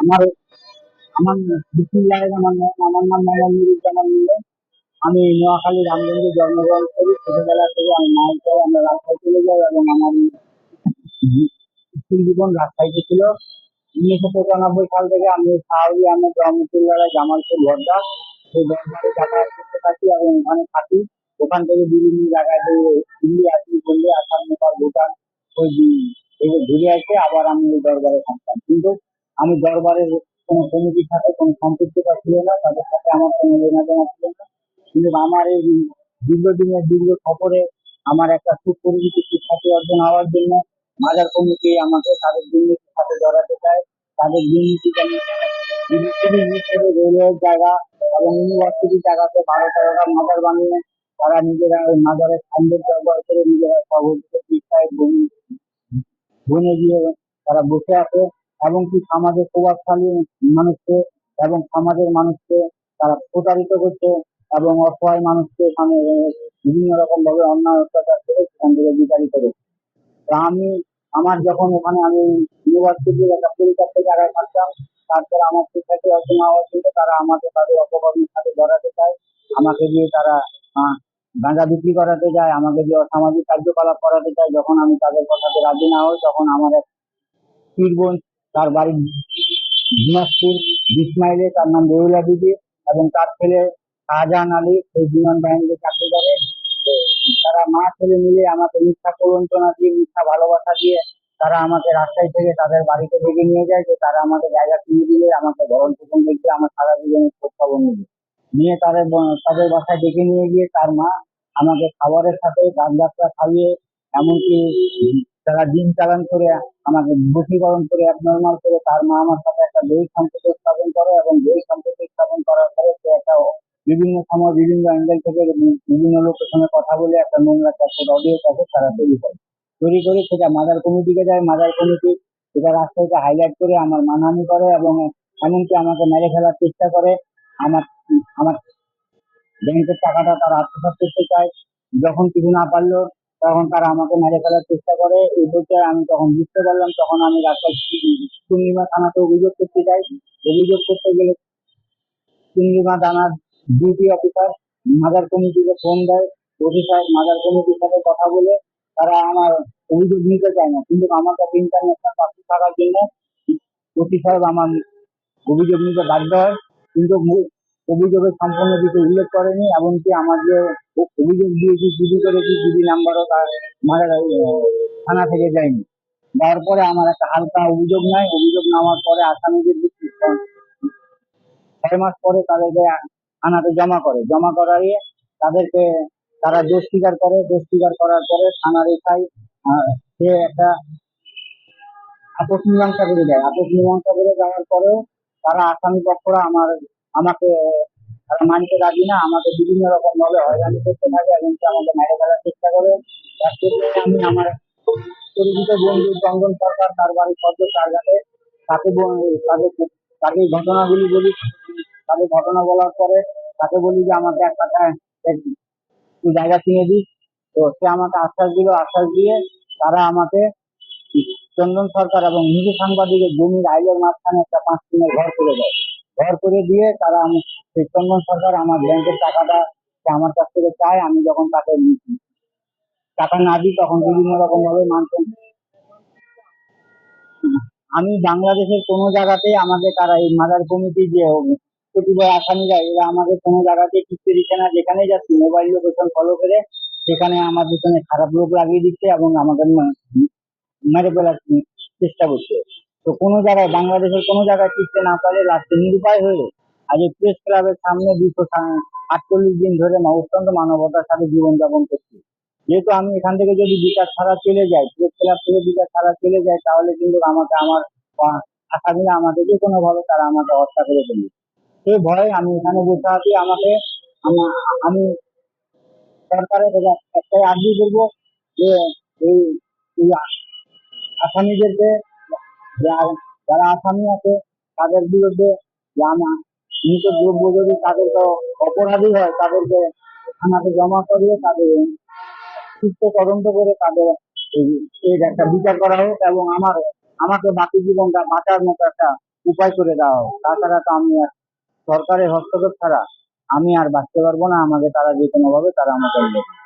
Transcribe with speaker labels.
Speaker 1: আমার আমার বিসমিল্লাহ। আমার নাম মোহাম্মদ নুরুজ্জামান মিলন আমি নোয়াখালী রামগঞ্জে জন্মগ্রহণ করি। ছোটবেলা থেকে আমি মায়ের পরে আমরা রাস্তায় চলে যাই এবং আমার স্কুল জীবন রাজশাহীতে ছিল। উনিশশো পঁচানব্বই সাল থেকে আমি সাহাবি আহমেদ রহমতুল্লাহ জামালপুর বর্দা করতে থাকি এবং ওখানে থাকি। বিভিন্ন জায়গায় যে দিল্লি আসি, দিল্লি আসাম নেপাল ভুটান, ওই থেকে ঘুরে এসে আবার আমি ওই দরবারে থাকতাম। কিন্তু আমি দরবারের কোনো কমিটির সাথে কোনো সম্পৃক্ততা ছিল না, তাদের সাথে আমার কোনো লেনাদেনা ছিল না। কিন্তু আমার এই দীর্ঘদিনের দীর্ঘ সফরে আমার একটা সুপরিচিত শিক্ষার্থী অর্জন হওয়ার জন্য মাজার কমিটি আমাকে তাদের দুর্নীতির সাথে জড়াতে চায়। তাদের দুর্নীতি রেলওয়ের জায়গা এবং ইউনিভার্সিটির জায়গাতে বারো তেরোটা মাজার বানিয়ে তারা নিজেরা ওই মাজারের সৌন্দর্য ব্যবহার করে নিজেরা বনে গিয়ে তারা বসে আছে এবং কি সমাজের প্রভাবশালী মানুষকে এবং সমাজের মানুষকে তারা প্রতারিত করছে এবং অসহায় মানুষকে সামনে বিভিন্ন রকম ভাবে অন্যায় অত্যাচার করে সেখান থেকে বিতাড়িত করছে। তা আমি, আমার যখন ওখানে আমি ইউনিভার্সিটির একটা পরিচালক জায়গায় থাকতাম তারপর আমার শিক্ষার্থী অর্জন হওয়ার তারা আমাকে তাদের অপকর্মের সাথে জড়াতে চায়। আমাকে দিয়ে তারা গাঁজা বিক্রি করাতে যায়, আমাকে দিয়ে অসামাজিক কার্যকলাপ করাতে চায়। যখন আমি তাদের কথাতে রাজি না হই, তখন আমার এক পীরবোন তার বাড়ি দিনাজপুর বিশ মাইলে তার নাম বেহুলা দিদি এবং তার ছেলে শাহজাহান আলী সেই বিমান বাহিনীতে চাকরি করে। তারা মা ছেলে মিলে আমাকে মিথ্যা প্রবঞ্চনা দিয়ে, মিথ্যা ভালোবাসা দিয়ে তারা আমাকে রাস্তায় থেকে তাদের বাড়িতে ডেকে নিয়ে যায় যে তারা আমাকে জায়গা কিনে দিলে আমাকে ভরণ পোষণ দেখে আমার সারা জীবনের খোঁজ খবর নিয়ে তাদের তাদের বাসায় ডেকে নিয়ে গিয়ে তার মা আমাকে খাবারের সাথে গান যাত্রা খাইয়ে, এমনকি তারা দিন চালান করে, আমাকে বশীকরণ করে অ্যাবনর্মাল করে তার মা আমার সাথে একটা দৈহিক সম্পর্ক স্থাপন করে এবং দৈহিক সম্পর্ক স্থাপন করার পরে সে একটা বিভিন্ন সময় বিভিন্ন অ্যাঙ্গেল থেকে বিভিন্ন লোকের সঙ্গে কথা বলে একটা নোংরা ক্যাসেট অডিও ক্যাসেট তারা তৈরি করে। তৈরি করে সেটা মাদার কমিটিকে যায় মাদার কমিটি সেটা রাস্তায় হাইলাইট করে আমার মানহানি করে এবং এমনকি আমাকে মেরে ফেলার চেষ্টা করে। আমার আমার ব্যাংকের টাকাটা তারা আত্মসাৎ করতে চায়। যখন কিছু না পারল, তখন তারা আমাকে মেরে ফেলার চেষ্টা করে। এই বলতে আমি তখন বুঝতে পারলাম, তখন আমি রাস্তায় পূর্ণিমা থানাতে অভিযোগ করতে যাই অভিযোগ করতে গেলে পূর্ণিমা থানার ডিউটি অফিসার মাদার কমিটিকে ফোন দেয়। সাহেব মাদার কমিটির সাথে কথা বলে তারা আমার অভিযোগ নিতে চায় না। কিন্তু আমার কাছে ইন্টারন্যাশনাল পাসপোর্ট থাকার জন্য ওসি সাহেব আমার অভিযোগ নিতে বাধ্য হয়। কিন্তু অভিযোগের সম্পূর্ণ কিছু উল্লেখ করেনি, এমনকি আমার যে অভিযোগ দিয়েছি জিডি করেছি জিডি নাম্বারও তার মারা থানা থেকে যায়নি। তারপরে আমার একটা হালকা অভিযোগ নাই। অভিযোগ নামার পরে আসামিদের ছয় মাস পরে তাদেরকে থানাতে জমা করে। জমা করাইয়ে তাদেরকে তারা দোষ স্বীকার করে। দোষ স্বীকার করার পরে থানার এসআই সে একটা আপোষ মীমাংসা করে দেয়। আপোষ মীমাংসা করে দেওয়ার পরেও তারা আসামি পক্ষরা আমার, আমাকে, তারা মানতে রাজি না, আমাকে বিভিন্ন রকম ভাবে হয়রানি করতে থাকে এবং আমাকে মেরে ফেলার চেষ্টা করে। আমি আমার পরিচিত বন্ধু চন্দন সরকার, তার বাড়ির সদ্য টার্গাতে তাকে তাকে তাকে ঘটনাগুলি বলি। তাকে ঘটনা বলার পরে তাকে বলি যে আমাকে এক টাকা জায়গা কিনে দিস। তো সে আমাকে আশ্বাস দিল, আশ্বাস দিয়ে তারা আমাকে চন্দন সরকার এবং হিন্দু সাংবাদিকের জমির আইলের মাঝখানে একটা পাঁচ দিনের ঘর করে দেয়। ঘর করে দিয়ে তারা আমি চন্দন সরকার আমার ব্যাংকের টাকাটা আমার কাছ থেকে চায়, আমি যখন তাকে টাকা না দিই তখন বিভিন্ন রকম ভাবে মানছেন আমি বাংলাদেশের কোনো জায়গাতে আমাকে তারা এই মাদার কমিটি যে প্রতিবার আসামিরা, এরা আমাকে কোনো জায়গাতে টিকতে দিচ্ছে না যেখানে যাচ্ছি মোবাইল লোকেশন ফলো করে সেখানে আমার পিছনে খারাপ লোক লাগিয়ে দিচ্ছে এবং আমাকে মা- মেরে ফেলার চেষ্টা করছে। তো কোনো জায়গায়, বাংলাদেশের কোনো জায়গায় টিকতে না পারে লাস্টে নিরুপায় হয়ে আজ এই প্রেস ক্লাবের সামনে দুশো আটচল্লিশ দিন ধরে অত্যন্ত মানবতার সাথে জীবনযাপন করছি। যেহেতু আমি এখান থেকে যদি বিচার ছাড়া চলে যাই প্রেস ক্লাব থেকে বিচার ছাড়া চলে যাই, তাহলে কিন্তু আমাকে আমার আশা আসামিরা আমাকে যে কোনো ভাবে তারা আমাকে হত্যা করে ফেলবে। সেই ভয়ে আমি এখানে বসে আছি, আমাকে আমি সরকারের একটাই আর্জি করব যে এই আসামিদেরকে যারা আসামি আছে তাদের বিরুদ্ধে জানা দ্রব্য যদি তাদের অপরাধী হয় তাদেরকে থানাতে জমা করিয়ে তাদের সুস্থ তদন্ত করে তাদের একটা বিচার করা হোক এবং আমার, আমাকে বাকি জীবনটা বাঁচার মতো একটা উপায় করে দেওয়া হোক। তাছাড়া তো আমি সরকারের হস্তক্ষেপ ছাড়া আমি আর বাঁচতে পারব না আমাকে তারা যে কোনো ভাবে তারা আমাকে হ্যাঁ, হ্যাঁ, হ্যাঁ।